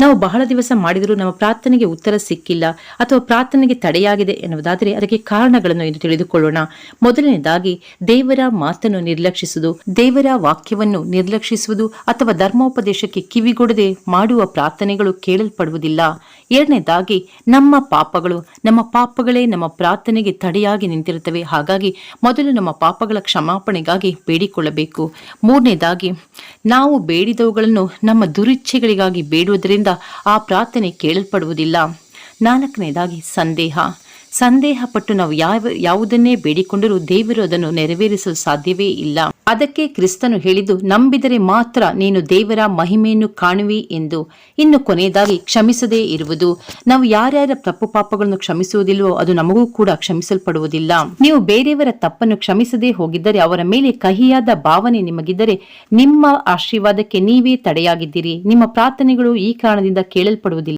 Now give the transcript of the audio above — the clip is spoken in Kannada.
ನಾವು ಬಹಳ ದಿವಸ ಮಾಡಿದರೂ ನಮ್ಮ ಪ್ರಾರ್ಥನೆಗೆ ಉತ್ತರ ಸಿಕ್ಕಿಲ್ಲ ಅಥವಾ ಪ್ರಾರ್ಥನೆಗೆ ತಡೆಯಾಗಿದೆ ಎನ್ನುವುದಾದರೆ ಅದಕ್ಕೆ ಕಾರಣಗಳನ್ನು ಎಂದು ತಿಳಿದುಕೊಳ್ಳೋಣ. ಮೊದಲನೇದಾಗಿ, ದೇವರ ಮಾತನ್ನು ನಿರ್ಲಕ್ಷಿಸುವುದು, ದೇವರ ವಾಕ್ಯವನ್ನು ನಿರ್ಲಕ್ಷಿಸುವುದು ಅಥವಾ ಧರ್ಮೋಪದೇಶಕ್ಕೆ ಕಿವಿಗೊಡದೆ ಮಾಡುವ ಪ್ರಾರ್ಥನೆಗಳು ಕೇಳಲ್ಪಡುವುದಿಲ್ಲ. ಎರಡನೇದಾಗಿ, ನಮ್ಮ ಪಾಪಗಳು ನಮ್ಮ ಪಾಪಗಳೇ ನಮ್ಮ ಪ್ರಾರ್ಥನೆಗೆ ತಡೆಯಾಗಿ ನಿಂತಿರುತ್ತವೆ. ಹಾಗಾಗಿ, ಮೊದಲು ನಮ್ಮ ಪಾಪಗಳ ಕ್ಷಮಾಪಣೆಗಾಗಿ ಬೇಡಿಕೊಳ್ಳಬೇಕು. ಮೂರನೇದಾಗಿ, ನಾವು ಬೇಡಿದವುಗಳನ್ನು ನಮ್ಮ ದುರಿಚ್ಛೆಗಳಿಗಾಗಿ ಬೇಡುವುದರಿಂದ ಆ ಪ್ರಾರ್ಥನೆ ಕೇಳಲ್ಪಡುವುದಿಲ್ಲ. ನಾಲ್ಕನೇದಾಗಿ ಸಂದೇಹ. ಸಂದೇಹ ಪಟ್ಟು ನಾವು ಯಾವ, ಯಾವುದನ್ನೇ ಬೇಡಿಕೊಂಡರೂ ದೇವರು ಅದನ್ನು ನೆರವೇರಿಸಲು ಸಾಧ್ಯವೇ ಇಲ್ಲ. ಅದಕ್ಕೆ ಕ್ರಿಸ್ತನು ಹೇಳಿದ್ದು, ನಂಬಿದರೆ ಮಾತ್ರ ನೀನು ದೇವರ ಮಹಿಮೆಯನ್ನು ಕಾಣುವಿ ಎಂದು. ಇನ್ನು ಕೊನೆಯದಾಗಿ, ಕ್ಷಮಿಸದೇ ಇರುವುದು. ನಾವು ಯಾರ್ಯಾರ ತಪ್ಪು ಪಾಪಗಳನ್ನು ಕ್ಷಮಿಸುವುದಿಲ್ಲವೋ ಅದು ನಮಗೂ ಕೂಡ ಕ್ಷಮಿಸಲ್ಪಡುವುದಿಲ್ಲ. ನೀವು ಬೇರೆಯವರ ತಪ್ಪನ್ನು ಕ್ಷಮಿಸದೇ ಹೋಗಿದ್ದರೆ, ಅವರ ಮೇಲೆ ಕಹಿಯಾದ ಭಾವನೆ ನಿಮಗಿದ್ದರೆ, ನಿಮ್ಮ ಆಶೀರ್ವಾದಕ್ಕೆ ನೀವೇ ತಡೆಯಾಗಿದ್ದೀರಿ. ನಿಮ್ಮ ಪ್ರಾರ್ಥನೆಗಳು ಈ ಕಾರಣದಿಂದ ಕೇಳಲ್ಪಡುವುದಿಲ್ಲ.